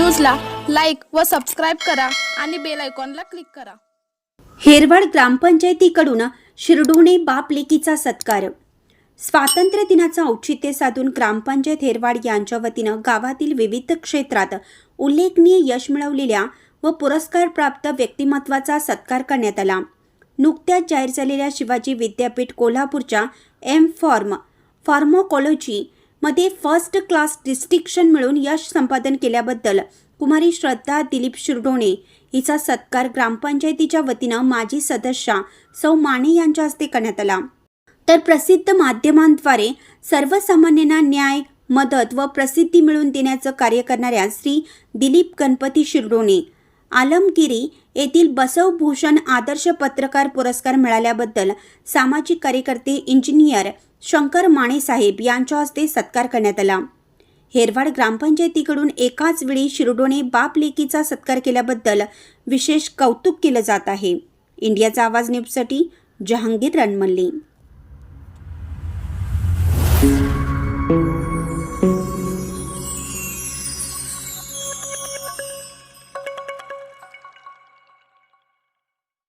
व सबस्क्राईब करा आणि बेल आयकॉनला क्लिक करा. हेरवाड ग्रामपंचायतीकडून शिरडोणे बाप लेकीचा सत्कार. स्वातंत्र्य दिनाचं औचित्य साधून ग्रामपंचायत हेरवाड यांच्या वतीनं गावातील विविध क्षेत्रात उल्लेखनीय यश मिळवलेल्या व पुरस्कारप्राप्त व्यक्तिमत्वाचा सत्कार करण्यात आला. नुकत्याच जाहीर झालेल्या शिवाजी विद्यापीठ कोल्हापूरच्या एम फॉर्म फार्मोकॉलॉजी मध्ये फर्स्ट क्लास डिस्टिक्शन मिळून यश संपादन केल्याबद्दल कुमारी श्रद्धा दिलीप शिरडोणे हिचा सत्कार ग्रामपंचायतीच्या वतीनं माजी सदस्या सौ माने यांच्या हस्ते करण्यात आला. तर प्रसिद्ध माध्यमांद्वारे सर्वसामान्यांना न्याय मदत व प्रसिद्धी मिळवून देण्याचं कार्य करणाऱ्या श्री दिलीप गणपती शिरडोणे आलमगिरी येथील बसवभूषण आदर्श पत्रकार पुरस्कार मिळाल्याबद्दल सामाजिक कार्यकर्ते इंजिनियर शंकर माणे साहेब यांच्या हस्ते सत्कार करण्यात आला. हेरवाड ग्रामपंचायतीकडून एकाच वेळी शिरोडोने बाप लेकीचा सत्कार केल्याबद्दल विशेष कौतुक केलं जात आहे. इंडियाचा आवाज न्यूजसाठी जहांगीर रणमल्ली.